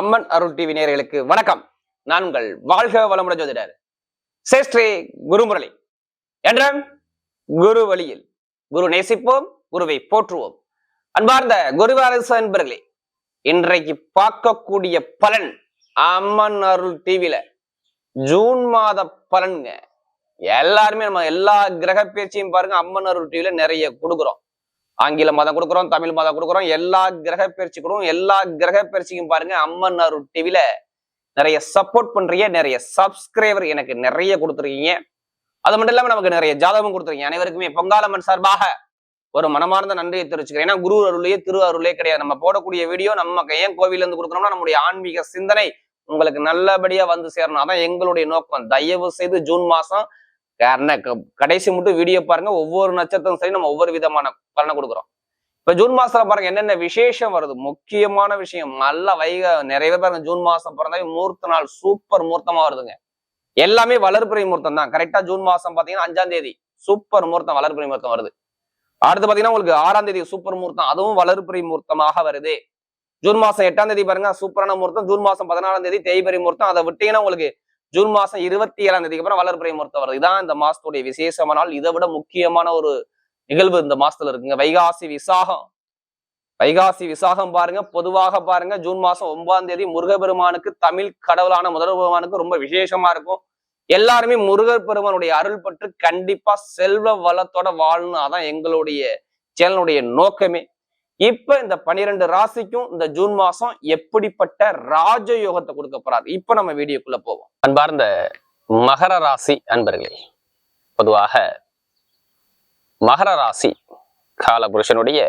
அம்மன் அருள் TV நேயர்களுக்கு வணக்கம். நான் உங்கள் வாழ்க வளமுடன் ஜோதிடர் சேஷ்டே குருமுரளி. என்ற குரு வழியில் குரு நேசிப்போம் குருவை போற்றுவோம். அன்பார்ந்த குருவாரசு அன்பர்களே இன்றைக்கு பார்க்கக்கூடிய பலன் அம்மன் அருள் டிவியில ஜூன் மாத பலனுங்க. எல்லாருமே நம்ம எல்லா கிரக பேச்சையும் பாருங்க அம்மன் அருள் டிவியில நிறைய கொடுக்குறோம். ஆங்கில மதம் கொடுக்குறோம் தமிழ் மதம் கொடுக்குறோம் எல்லா கிரக பயிற்சி எல்லா கிரக பயிற்சிக்கும் பாருங்க அம்மன் அருள் டிவில நிறைய சப்போர்ட் பண்றீங்க நிறைய சப்ஸ்கிரைபர் எனக்கு நிறைய கொடுத்துருக்கீங்க. அது மட்டும் இல்லாம நமக்கு நிறைய ஜாதகம் கொடுத்துருக்கீங்க. அனைவருக்குமே பொங்காலம்மன் சார்பாக ஒரு மனமார்ந்த நன்றியை தெரிவிச்சுக்கிறேன். ஏன்னா குரு அருளே திரு அருளே கிடையாது. நம்ம போடக்கூடிய வீடியோ நம்ம ஏன் கோவில இருந்து கொடுக்குறோம்னா நம்முடைய ஆன்மீக சிந்தனை உங்களுக்கு நல்லபடியா வந்து சேரணும். அதான் எங்களுடைய நோக்கம். தயவு செய்து ஜூன் மாசம் காரணம் கடைசி மட்டும் வீடியோ பாருங்க. ஒவ்வொரு நட்சத்திரம் சரி நம்ம ஒவ்வொரு விதமான பலனை கொடுக்குறோம். இப்ப ஜூன் மாசத்துல பாருங்க என்னென்ன விசேஷம் வருது? முக்கியமான விஷயம் நல்ல வைக நிறைய பேர் பாருங்க ஜூன் மாசம் பிறந்தாவே மூர்த்த நாள் சூப்பர் மூர்த்தமா வருதுங்க. எல்லாமே வளர்பிறை முகூர்த்தம் தான். கரெக்டா ஜூன் மாசம் பாத்தீங்கன்னா அஞ்சாம் தேதி சூப்பர் முகூர்த்தம் வளர்பிறை முகூர்த்தம் வருது. அடுத்து பாத்தீங்கன்னா உங்களுக்கு ஆறாம் தேதி சூப்பர் முகூர்த்தம் அதுவும் வளர்பிறை முகூர்த்தமாக வருது. ஜூன் மாசம் எட்டாம் தேதி பாருங்க சூப்பரான முகூர்த்தம் ஜூன் மாசம் பதினாலாம் தேதி தேய்பிறை முகூர்த்தம் அதை விட்டீங்கன்னா உங்களுக்கு ஜூன் மாசம் இருபத்தி ஏழாம் தேதிக்கு அப்புறம் வளர்பிறை முகூர்த்தம் வருது. இதான் இந்த மாசத்துடைய விசேஷமான நாள் இதை விட முக்கியமான ஒரு நிகழ்வு இந்த மாசத்துல இருக்குங்க. வைகாசி விசாகம். வைகாசி விசாகம் பாருங்க. பொதுவாக பாருங்க ஜூன் மாசம் ஒன்பதாம் தேதி முருகப்பெருமானுக்கு தமிழ் கடவுளான முதல் பெருமானுக்கு ரொம்ப விசேஷமா இருக்கும். எல்லாருமே முருகர் பெருமானுடைய அருள் பற்று கண்டிப்பா செல்வ வளத்தோட வாழணும் அதான் எங்களுடைய சேனலுடைய நோக்கமே. இப்ப இந்த பனிரெண்டு ராசிக்கும் இந்த ஜூன் மாசம் எப்படிப்பட்ட ராஜயோகத்தை கொடுக்க போறாரு? இப்ப நம்ம வீடியோக்குள்ள போவோம். அன்பார்ந்த மகர ராசி அன்பர்களே பொதுவாக மகர ராசி காலபுருஷனுடைய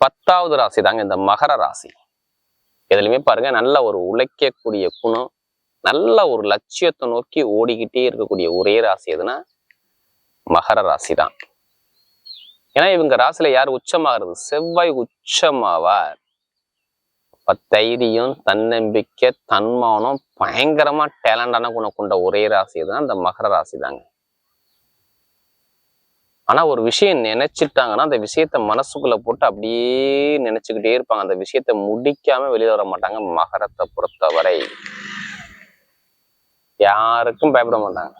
பத்தாவது ராசி தாங்க இந்த மகர ராசி. எதுலையுமே பாருங்க நல்ல ஒரு உழைக்கக்கூடிய குணம் நல்ல ஒரு லட்சியத்தை நோக்கி ஓடிக்கிட்டே இருக்கக்கூடிய ஒரே ராசி எதுனா மகர ராசி தான் ஏன்னா இவங்க ராசியில யார் உச்சமாகிறது? செவ்வாய் உச்சமாவார். தைரியம் தன்னம்பிக்கை தன்மானம் பயங்கரமா டேலண்டான குணம் கொண்ட ஒரே ராசி தான் அந்த மகர ராசி தாங்க. ஆனா ஒரு விஷயம் நினைச்சிட்டாங்கன்னா அந்த விஷயத்த மனசுக்குள்ள போட்டு அப்படியே நினைச்சுக்கிட்டே இருப்பாங்க. அந்த விஷயத்த முடிக்காம வெளியே வர மாட்டாங்க. மகரத்தை பொறுத்தவரை. யாருக்கும் பயப்பட மாட்டாங்க.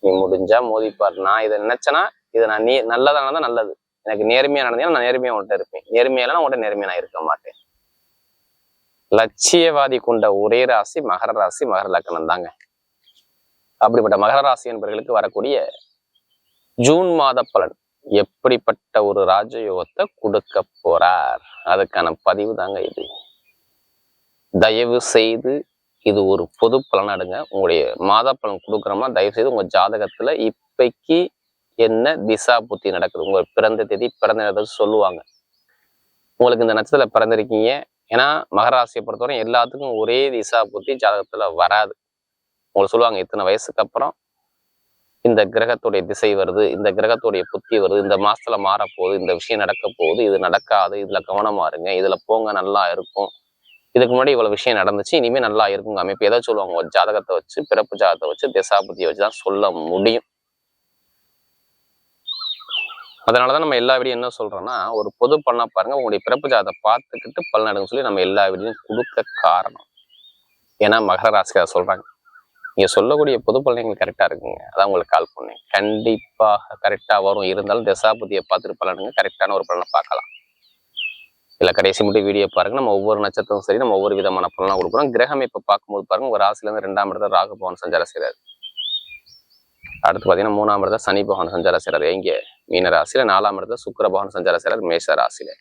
நீ முடிஞ்சா மோதிப்பார். நான் இதை நினைச்சேன்னா இதை நான் நீ நல்லதானதான் நல்லது. எனக்கு நேர்மையா நடந்தீங்கன்னா நான் நேர்மையா உன்கிட்ட இருப்பேன். நேர்மையால உன்கிட்ட நேர்மையா நான் இருக்க மாட்டேன். லட்சியவாதி கொண்ட ஒரே ராசி மகர ராசி மகர லக்கணம் தாங்க. அப்படிப்பட்ட மகர ராசி என்பவர்களுக்கு வரக்கூடிய ஜூன் மாத பலன். எப்படிப்பட்ட ஒரு ராஜயோகத்தை கொடுக்க போறார்? அதுக்கான பதிவு தாங்க இது. தயவு செய்து இது ஒரு பொது பலன் அடுங்க உங்களுடைய மாத பலன் கொடுக்குறோமா தயவு செய்து உங்க ஜாதகத்துல இப்பைக்கு என்ன திசா புத்தி நடக்குது? உங்கள் பிறந்த தேதி பிறந்த நேரத்தில் சொல்லுவாங்க. உங்களுக்கு இந்த நட்சத்திரத்தில் பிறந்திருக்கீங்க. ஏன்னா மகராசியை பொறுத்தவரை எல்லாத்துக்கும் ஒரே திசா புத்தி ஜாதகத்தில் வராது. உங்களுக்கு சொல்லுவாங்க இத்தனை வயசுக்கு அப்புறம் இந்த கிரகத்துடைய திசை வருது இந்த கிரகத்துடைய புத்தி வருது இந்த மாசத்துல மாறப்போகுது இந்த விஷயம் நடக்க போகுது இது நடக்காது இதுல கவனமா இருங்க இதுல போங்க நல்லா இருக்கும். இதுக்கு முன்னாடி இவ்வளவு விஷயம் நடந்துச்சு இனிமே நல்லா இருக்குங்க அமைப்பு. எதை சொல்லுவாங்க? ஒரு ஜாதகத்தை வச்சு பிறப்பு ஜாதகத்தை வச்சு திசாபுத்தியை வச்சு தான் சொல்ல முடியும். அதனாலதான் நம்ம எல்லா வீடியும் என்ன சொல்கிறோன்னா ஒரு பொது பண்ணால் பாருங்கள் உங்களுடைய பிறப்பு ஜாதகத்தை பார்த்துக்கிட்டு பலன் சொல்லி நம்ம எல்லா வீடியும் கொடுக்க காரணம். ஏன்னா மகர ராசிக்காக சொல்கிறாங்க நீங்கள் சொல்லக்கூடிய பொது பலன் எங்களுக்கு இருக்குங்க. அதான் உங்களுக்கு கால் பண்ணேன். கண்டிப்பாக கரெக்டாக வரும். இருந்தாலும் தசாபதியை பார்த்துட்டு பலனுங்க கரெக்டான ஒரு பலனை பார்க்கலாம். இல்லை கடைசி மட்டும் வீடியோ பாருங்க. நம்ம ஒவ்வொரு நட்சத்திரம் சரி நம்ம ஒவ்வொரு விதமான பலனாக கொடுக்குறோம். கிரகம் இப்போ பார்க்கும்போது பாருங்க ஒரு ராசிலேருந்து ரெண்டாம் இடத்துல ராகு பவன் சஞ்சாரம் செய்றாரு. அடுத்து பார்த்தீங்கன்னா மூணாம் இடத்துல சனி பகவான் சஞ்சாரம் செய்றாரு. எங்கே? மீன ராசியில நாலாம் இடத்துல சுக்கரபவன் சஞ்சார செய்கிறார் மேஷ ராசியில்.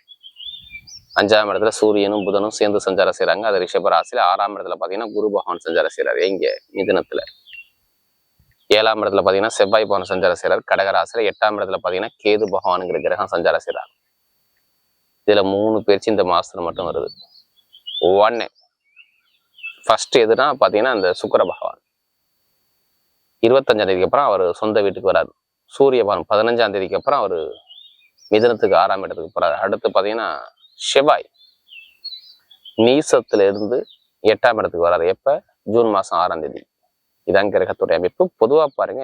அஞ்சாம் இடத்துல சூரியனும் புதனும் சேர்ந்து சஞ்சாரம் செய்கிறாங்க அது ரிஷப ராசியில் ஆறாம் இடத்துல பாத்தீங்கன்னா குரு பகவான் சஞ்சாரம் செய்கிறார் எங்கே மிதுனத்துல. ஏழாம் இடத்துல பாத்தீங்கன்னா செவ்வாய் பவன் சஞ்சாரம் செய்கிறார் கடகராசியில் எட்டாம் இடத்துல பாத்தீங்கன்னா கேது பகவானுங்கிற கிரகம் சஞ்சாரம் செய்கிறார் இதுல மூணு பேர்ச்சி இந்த மாசத்துல மட்டும் வருது. ஒன்னு ஃபர்ஸ்ட் எதுனா பாத்தீங்கன்னா அந்த சுக்கர பகவான். இருபத்தஞ்சாம் தேதிக்கு அப்புறம் அவர் சொந்த வீட்டுக்கு வராது சூரியபான் பதினஞ்சாம் தேதிக்கு அப்புறம் அவர் மிதனத்துக்கு ஆறாம் இடத்துக்கு போறாரு. அடுத்து பாத்தீங்கன்னா செவ்வாய் நீசத்திலிருந்து எட்டாம் இடத்துக்கு வராரு. எப்ப? ஜூன் மாசம் ஆறாம் தேதி. இதான் கிரகத்துடைய அமைப்பு. பொதுவா பாருங்க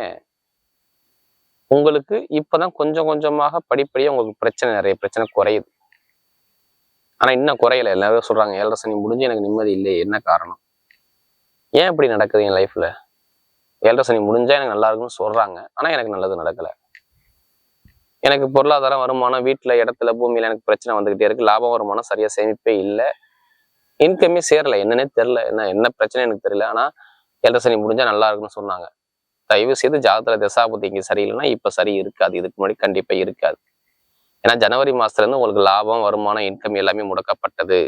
உங்களுக்கு இப்பதான் கொஞ்சம் கொஞ்சமாக படிப்படியா உங்களுக்கு பிரச்சனை நிறைய பிரச்சனை குறையுது. ஆனா இன்னும் குறையல. எல்லாரும் சொல்றாங்க ஏழரை சனி முடிஞ்சு எனக்கு நிம்மதி இல்லை என்ன காரணம்? ஏன் இப்படி நடக்குது என் லைஃப்ல ஏழரை சனி முடிஞ்சா எனக்கு நல்லா இருக்கும்னு சொல்றாங்க. ஆனா எனக்கு நல்லது நடக்கல. எனக்கு பொருளாதாரம் வருமானம் வீட்டுல இடத்துல பூமியில எனக்கு பிரச்சனை வந்துகிட்டே இருக்கு. லாபம் வருமானம் சரியா சேமிப்பே இல்லை. இன்கமே சேரல. என்னன்னே தெரியல. என்ன என்ன பிரச்சனை எனக்கு தெரியல. ஆனா ஏழரை சனி முடிஞ்சா நல்லா இருக்கும்னு சொன்னாங்க. தயவு செய்து ஜாதகத்தில் தசாபதி இங்கே சரியில்லைன்னா இப்ப சரி இருக்காது. இதுக்கு முன்னாடி கண்டிப்பா இருக்காது. ஏன்னா ஜனவரி மாசத்துல இருந்து உங்களுக்கு லாபம் வருமானம் இன்கம் எல்லாமே முடக்கப்பட்டது.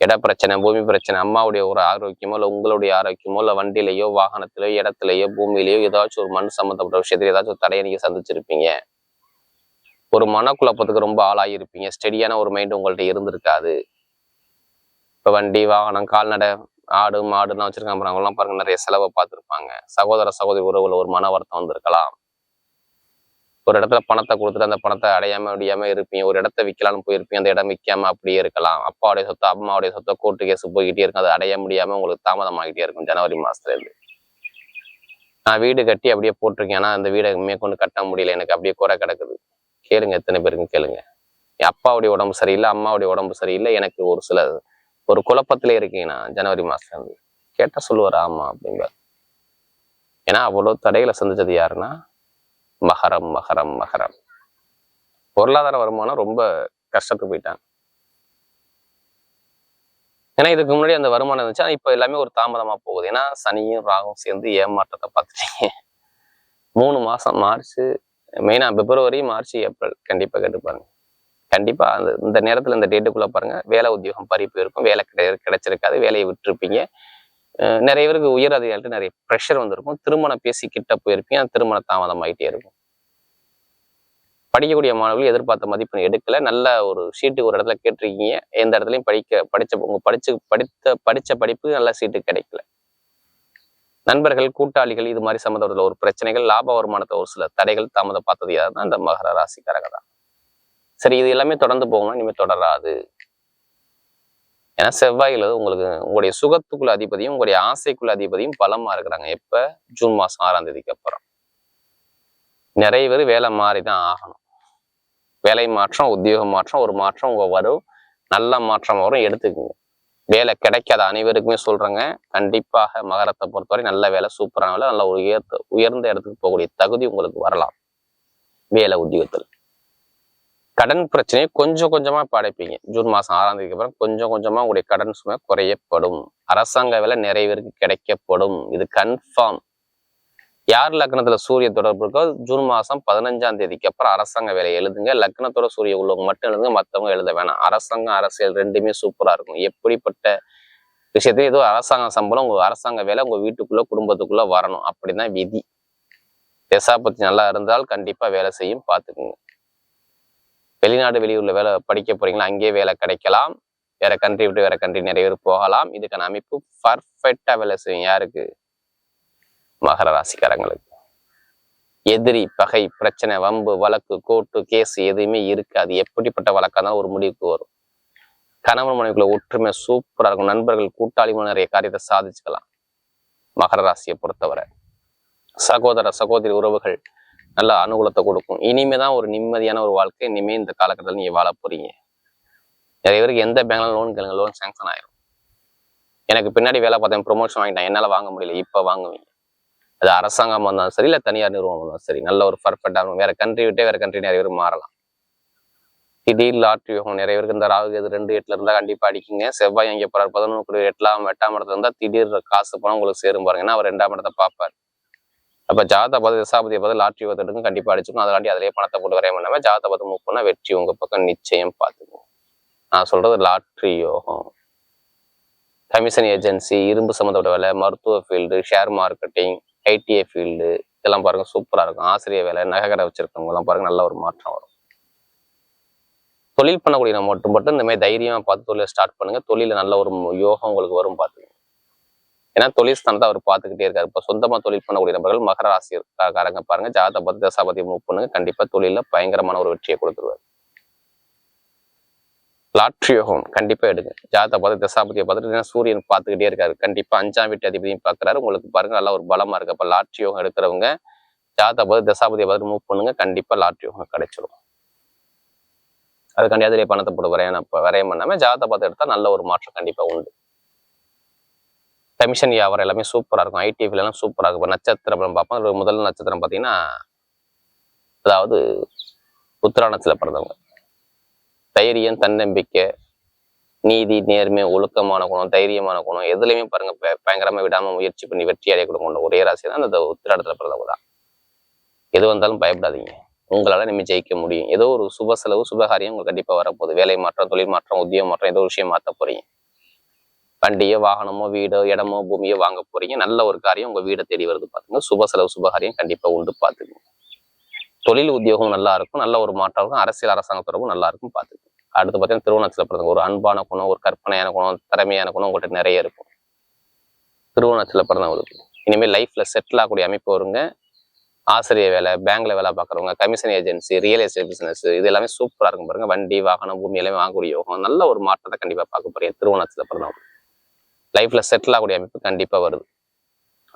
இட பிரச்சனை பூமி பிரச்சனை அம்மாவுடைய ஒரு ஆரோக்கியமோ இல்லை உங்களுடைய ஆரோக்கியமோ இல்லை வண்டியிலையோ வாகனத்திலேயோ இடத்துலையோ பூமியிலையோ ஏதாச்சும் ஒரு மண் சம்மந்தப்பட்ட விஷயத்துல ஏதாச்சும் ஒரு தடையை நீங்க சந்திச்சிருப்பீங்க. ஒரு மனக்குழப்பத்துக்கு ரொம்ப ஆளாகிருப்பீங்க ஸ்டெடியான ஒரு மைண்ட் உங்கள்ட்ட இருந்திருக்காது. இப்போ வண்டி வாகனம் கால்நடை ஆடு மாடுலாம் வச்சிருக்காங்க அவங்களாம் பாருங்க நிறைய செலவை பார்த்துருப்பாங்க. சகோதர சகோதரி உறவுல ஒரு மன வருத்தம் வந்திருக்கலாம். ஒரு இடத்துல பணத்தை கொடுத்துட்டு அந்த பணத்தை அடையாம முடியாம இருப்பீங்க. ஒரு இடத்த விற்கலாம்னு போயிருப்பீங்க. அந்த இடம் விற்காம அப்படியே இருக்கலாம். அப்பாவுடைய சொத்து அம்மாவுடைய சொத்தை கோர்ட்டு கேஸ் போய்கிட்டே இருக்கும். அதை அடைய முடியாம உங்களுக்கு தாமதம் ஆகிட்டே இருக்கும் ஜனவரி மாசத்துல இருந்து. நான் வீடு கட்டி அப்படியே போட்டிருக்கேன். ஆனா அந்த வீடை மேற்கொண்டு கட்ட முடியல. எனக்கு அப்படியே குறை கிடக்குது. கேளுங்க எத்தனை பேருக்கு கேளுங்க. என் அப்பாவுடைய உடம்பு சரியில்லை அம்மாவுடைய உடம்பு சரியில்லை. எனக்கு ஒரு சில ஒரு குழப்பத்திலே இருக்கேன் நான் ஜனவரி மாசத்துல இருந்து. சொல்லுவார் ஆமா அப்படிங்க ஏன்னா அவ்வளவு தடைகளை சந்திச்சது யாருன்னா மகரம் மகரம் மகரம். பொருளாதார வருமானம் ரொம்ப கஷ்டத்துக்கு போயிட்டாங்க. ஏன்னா இதுக்கு முன்னாடி அந்த வருமானம் இருந்துச்சு. ஆனா எல்லாமே ஒரு தாமதமா போகுது. ஏன்னா சனியும் ராகும் சேர்ந்து ஏமாற்றத்தை பார்த்துட்டீங்க. மூணு மாசம் மார்ச் மெயினா பிப்ரவரி மார்ச் ஏப்ரல். கண்டிப்பா கேட்டு பாருங்க. கண்டிப்பா அந்த இந்த நேரத்துல இந்த டேட்டுக்குள்ள பாருங்க. வேலை உத்தியோகம் பறிப்பு இருக்கும். வேலை கிடை கிடைச்சிருக்காது. வேலையை விட்டுருப்பீங்க. நிறைய பேருக்கு உயர் அதிகாரிகிட்ட நிறைய ப்ரெஷர் வந்திருக்கும். திருமணம் பேசி கிட்ட போயிருப்பீங்க அந்த திருமணம் தாமதம் ஆயிட்டே இருக்கும். படிக்கக்கூடிய மாணவர்கள் எதிர்பார்த்த மதிப்பெண் எடுக்கல. நல்ல ஒரு சீட்டு ஒரு இடத்துல கேட்டிருக்கீங்க. எந்த இடத்துலையும் படிக்க படிச்ச உங்க படிச்சு படித்த படிச்ச படிப்பு நல்ல சீட்டு கிடைக்கல. நண்பர்கள் கூட்டாளிகள் இது மாதிரி சம்மந்தப்பட்ட ஒரு பிரச்சனைகள் லாப வருமானத்தை ஒரு சில தடைகள் தாமதம் பார்த்தது யாருன்னா இந்த மகர ராசிக்காரங்க தான். சரி இது எல்லாமே தொடர்ந்து போகணும் இனிமேல் தொடராது. ஏன்னா செவ்வாயில உங்களுக்கு உங்களுடைய சுகத்துக்குள்ள அதிபதியும் உங்களுடைய ஆசைக்குள்ள அதிபதியும் பலமா இருக்கிறாங்க. எப்ப? ஜூன் மாசம் ஆறாம் தேதிக்கு அப்புறம். நிறைய பேர் வேலை மாறி தான் ஆகணும். வேலை மாற்றம் உத்தியோக மாற்றம் ஒரு மாற்றம் உங்க வரும். நல்ல மாற்றம் வரும். எடுத்துக்கோங்க. வேலை கிடைக்காத அனைவருக்குமே சொல்றேங்க. கண்டிப்பாக மகரத்தை பொறுத்தவரை நல்ல வேலை சூப்பரான வேலை நல்ல ஒரு உயர்ந்த இடத்துக்கு போகக்கூடிய தகுதி உங்களுக்கு வரலாம். வேலை உத்தியோகத்தில். கடன் பிரச்சனையை கொஞ்சம் கொஞ்சமாக இப்போ அடைப்பீங்க ஜூன் மாதம் ஆறாம் தேதிக்கு அப்புறம் கொஞ்சம் கொஞ்சமாக உங்களுடைய கடன் சுமை குறையப்படும். அரசாங்க வேலை நிறைய பேருக்கு கிடைக்கப்படும். இது கன்ஃபார்ம் யார் லக்னத்தில் சூரிய தொடர்பு இருக்கோ ஜூன் மாதம் பதினஞ்சாம் தேதிக்கு அப்புறம் அரசாங்க வேலை எழுதுங்க. லக்னத்தோட சூரிய உள்ளவங்க மட்டும் எழுதுங்க மற்றவங்க எழுத வேணாம். அரசாங்கம் அரசியல் ரெண்டுமே சூப்பராக இருக்கும். எப்படிப்பட்ட விஷயத்தையும் ஏதோ அரசாங்க சம்பளம் உங்கள் அரசாங்க வேலை உங்கள் வீட்டுக்குள்ளே குடும்பத்துக்குள்ளே வரணும். அப்படிதான் விதி. தசாபத்தி நல்லா இருந்தால் கண்டிப்பாக வேலை செய்யும் பார்த்துக்குங்க வெளிநாடு வெளியூர்ல வேலை படிக்க போறீங்களா அங்கேயே வேலை கிடைக்கலாம். வேற கண்ட்ரி விட்டு வேற கண்ட்ரி நிறைய பேர் போகலாம். இதுக்கான அமைப்பு பர்ஃபெக்டா வேலை செய்யும். யாருக்கு? மகர ராசிக்காரங்களுக்கு. எதிரி பகை பிரச்சனை வம்பு வழக்கு கோர்ட்டு கேஸ் எதுவுமே இருக்காது. எப்படிப்பட்ட வழக்கா இருந்தாலும் ஒரு முடிவுக்கு வரும். கணவன் மனைவிக்குள்ள ஒற்றுமை சூப்பரா இருக்கும். நண்பர்கள் கூட்டாளி நிறைய காரியத்தை சாதிச்சுக்கலாம். மகர ராசியை பொறுத்தவரை. சகோதர சகோதரி உறவுகள் நல்ல அனுகூலத்தை கொடுக்கும். இனிமே தான் ஒரு நிம்மதியான ஒரு வாழ்க்கை இனிமே இந்த காலகட்டத்தில் நீங்கள் வாழ போறீங்க. நிறைய பேருக்கு எந்த பேங்க்ல லோன் கேளுங்க லோன் சேங்ஷன் ஆயிரும். எனக்கு பின்னாடி வேலை பார்த்தேன் ப்ரொமோஷன் வாங்கிட்டேன் என்னால் வாங்க முடியல இப்போ வாங்குவீங்க. அது அரசாங்கமாக இருந்தாலும் சரி இல்லை தனியார் நிறுவனம் இருந்தாலும் சரி நல்ல ஒரு பர்ஃபெக்டாக இருக்கும் வேற கண்ட்ரி விட்டே வேற கண்ட்ரி நிறைய பேர் மாறலாம். திடீர் லாட்ரி யோகம் நிறைய பேருக்கு இந்த ராகு எது ரெண்டு எட்டுல இருந்தால் கண்டிப்பாக அடிக்குங்க. செவ்வாய் அங்கே போறாரு பதினொன்று எட்டாம் எட்டாம் இடத்துல இருந்தால் திடீர் காசு பணம் உங்களுக்கு சேரும் பாருங்க ஏன்னா அவர் ரெண்டாம் இடத்தை பார்ப்பார். அப்ப ஜாதா பத தசாபதியை பார்த்து லாட்ரி எடுக்கும் கண்டிப்பா அடிச்சுக்கும் அதனாடி அதிலேயே பணத்தை போட்டு வரைய பண்ணாம ஜாத பதம் மூவ் பண்ணா வெற்றி உங்க பக்கம் நிச்சயம் பார்த்துக்கும் நான் சொல்றது லாட்ரி யோகம். கமிஷன் ஏஜென்சி இரும்பு சம்மந்தப்பட்ட வேலை மருத்துவ field share marketing ITI field இதெல்லாம் பாருங்க சூப்பரா இருக்கும். ஆசிரியர் வேலை நகைக்கடை வச்சிருக்கவங்க எல்லாம் பாருங்க நல்ல ஒரு மாற்றம் வரும். தொழில் பண்ணக்கூடிய மட்டும் மட்டும் இந்த மாதிரி தைரியமா பார்த்து தொழிலை ஸ்டார்ட் பண்ணுங்க. தொழில நல்ல ஒரு யோகம் உங்களுக்கு வரும் பார்த்துங்க ஏன்னா தொழில் ஸ்தானத்தை அவர் பார்த்துக்கிட்டே இருக்காரு. இப்போ சொந்தமா தொழில் பண்ணக்கூடிய நபர்கள் மகர ராசி காரங்க பாருங்க. ஜாத பத்தி தசாபதி மூவ் பண்ணுங்க கண்டிப்பா தொழில பயங்கரமான ஒரு வெற்றியை கொடுத்துருவாரு. லாட்ரி யோகம் கண்டிப்பா எடுங்க. ஜாதகத்தை பார்த்து தசாபதியை பார்த்துட்டு ஏன்னா சூரியன் பார்த்துக்கிட்டே இருக்காரு. கண்டிப்பா அஞ்சாம் வீட்டு அதிபதியும் பார்க்குறாரு. உங்களுக்கு பாருங்க நல்லா ஒரு பலமா இருக்கு. அப்ப லாட்ரி யோகம் எடுக்கிறவங்க ஜாதகத்தை பார்த்து தசாபதியை பார்த்துட்டு மூவ் பண்ணுங்க கண்டிப்பா லாட்ரி யோகம் கிடைச்சிடும் அதுக்காண்டி அதிலே பணத்தை போட்டு வரையணும் வரையம் பண்ணாமல் ஜாதகத்தை பார்த்து எடுத்தா நல்ல ஒரு மாற்றம் கண்டிப்பா உண்டு. கமிஷன் வியாபாரம் எல்லாமே சூப்பராக இருக்கும். ஐடிஎஃப்லாம் சூப்பராக இருக்கும். இப்போ நட்சத்திரம் பார்ப்போம். முதல் நட்சத்திரம் பார்த்தீங்கன்னா அதாவது உத்தராணத்தில் பிறந்தவங்க. தைரியம் தன்னம்பிக்கை நீதி நேர்மை ஒழுக்கமான குணம் தைரியமான குணம் எதுலையுமே பாருங்க பய- பயங்கரமா விடாம முயற்சி பண்ணி வெற்றி அடையக்கூடிய கொண்ட ஒரே ராசி தான் அந்த உத்திராடத்துல பிறந்தவங்க தான் எது வந்தாலும் பயப்படாதீங்க. உங்களால நம்ம ஜெயிக்க முடியும். ஏதோ ஒரு சுப செலவு சுபகாரியம் உங்களுக்கு கண்டிப்பா வரப்போகுது. வேலை மாற்றம் தொழில் மாற்றம் உத்தியோக மாற்றம் ஏதோ ஒரு விஷயம் மாற்ற போறீங்க. வண்டியோ வாகனமோ வீடோ இடமோ பூமியோ வாங்க போறீங்க. நல்ல ஒரு காரியம். உங்க வீடை தேடி வருது பாத்துங்க சுப செலவு சுபகாரியம் கண்டிப்பா உண்டு பாத்துக்கோங்க. தொழில் உத்தியோகம் நல்லா இருக்கும். நல்ல ஒரு மாற்றம் இருக்கும். அரசியல் அரசாங்க தொடர்பும் நல்லா இருக்கும் பாத்துக்கோங்க. அடுத்து பார்த்தீங்கன்னா திருவண்ணத்தில் பிறந்தவங்க ஒரு அன்பான குணம் ஒரு கற்பனையான குணம் திறமையான குணம் உங்கள்கிட்ட நிறைய இருக்கும். திருவண்ணத்தில் பிறந்தவங்களுக்கு. இனிமேல் லைஃப்ல செட்டில் ஆகக்கூடிய அமைப்பு வருங்க. ஆசிரியர் வேலை பேங்க்ல வேலை பார்க்குறவங்க commission agency real estate business இது எல்லாமே சூப்பரா இருக்கும் பாருங்க. வண்டி வாகனம் பூமி எல்லாமே வாங்கக்கூடிய யோகம். நல்ல ஒரு மாற்றத்தை கண்டிப்பா பார்க்க போறீங்க. திருவண்ணத்தில் பிறந்தவங்க. லைஃப்பில் செட்டில் ஆகக்கூடிய அமைப்பு கண்டிப்பாக வருது.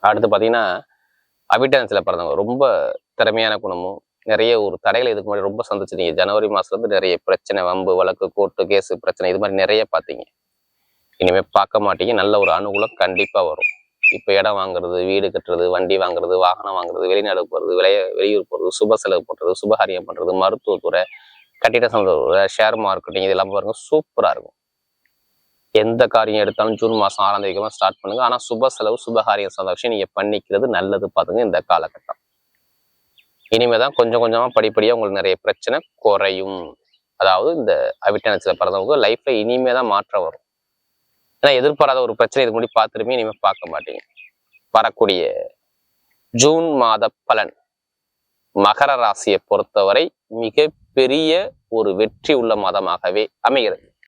அடுத்து பார்த்தீங்கன்னா அபிட்டன்ஸில் பிறந்தவங்க. ரொம்ப திறமையான குணமும் நிறைய ஒரு தடைகளை இதுக்கு முன்னாடி ரொம்ப சந்திச்சிருக்கீங்க. ஜனவரி மாதத்துலேருந்து நிறைய பிரச்சனை வம்பு வழக்கு கோர்ட்டு கேஸ் பிரச்சனை இது மாதிரி நிறைய பார்த்தீங்க இனிமேல் பார்க்க மாட்டீங்க. நல்ல ஒரு அனுகூலம் கண்டிப்பாக வரும். இப்போ இடம் வாங்குறது வீடு கட்டுறது வண்டி வாங்குறது வாகனம் வாங்குறது வெளிநாடு போகிறது விளைய வெளியூர் போகிறது சுப செலவு பண்ணுறது சுபகாரியம் பண்ணுறது மருத்துவத்துறை கட்டிட சம்பளத்துறை ஷேர் மார்க்கெட்டிங் இதெல்லாம் பாருங்கள் சூப்பராக இருக்கும். எந்த காரியம் எடுத்தாலும் ஜூன் மாதம் ஆறாம் தேதிக்கு ஸ்டார்ட் பண்ணுங்க. ஆனால் சுப செலவு சுபகாரியம் சந்தோஷம் நீங்கள் பண்ணிக்கிறது நல்லது பார்த்துங்க இந்த காலகட்டம். இனிமே தான் கொஞ்சம் கொஞ்சமாக படிப்படியாக உங்களுக்கு நிறைய பிரச்சனை குறையும். அதாவது இந்த அவிட்டனத்தில் பிறந்தவங்க லைஃப்ல இனிமே தான் மாற்றம் வரும். ஏன்னா எதிர்பாராத ஒரு பிரச்சனை இது முன்னாடி பார்த்துருமே இனிமேல் பார்க்க மாட்டீங்க. வரக்கூடிய ஜூன் மாத பலன் மகர ராசியை பொறுத்தவரை மிகப்பெரிய ஒரு வெற்றி உள்ள மாதமாகவே அமைகிறது.